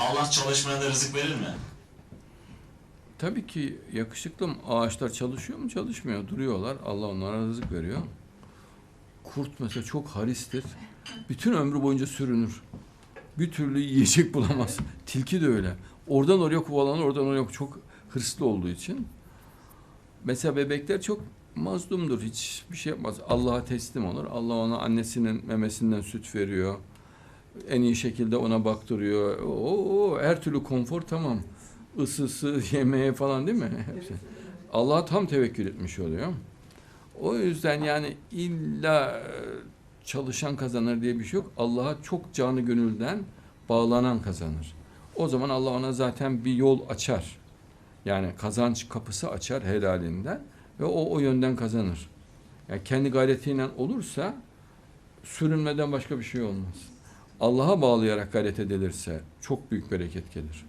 Allah çalışmaya da rızık verir mi? Tabii ki yakışıklı ağaçlar çalışıyor mu? Çalışmıyor. Duruyorlar. Allah onlara rızık veriyor. Kurt mesela çok haristir. Bütün ömrü boyunca sürünür. Bir türlü yiyecek bulamaz. Tilki de öyle. Oradan oraya kovalanır, oradan oraya çok hırslı olduğu için. Mesela bebekler çok mazlumdur. Hiç bir şey yapmaz. Allah'a teslim olur. Allah ona annesinin memesinden süt veriyor. En iyi şekilde ona baktırıyor. Oo, her türlü konfor tamam. Isısı, yemeğe falan değil mi? Hepsi. Allah'a tam tevekkül etmiş oluyor. O yüzden yani illa e, çalışan kazanır diye bir şey yok. Allah'a çok canı gönülden bağlanan kazanır. O zaman Allah ona zaten bir yol açar. Yani kazanç kapısı açar helalinden ve o o yönden kazanır. Yani kendi gayretiyle olursa sürünmeden başka bir şey olmaz. Allah'a bağlayarak gayret edilirse çok büyük bereket gelir.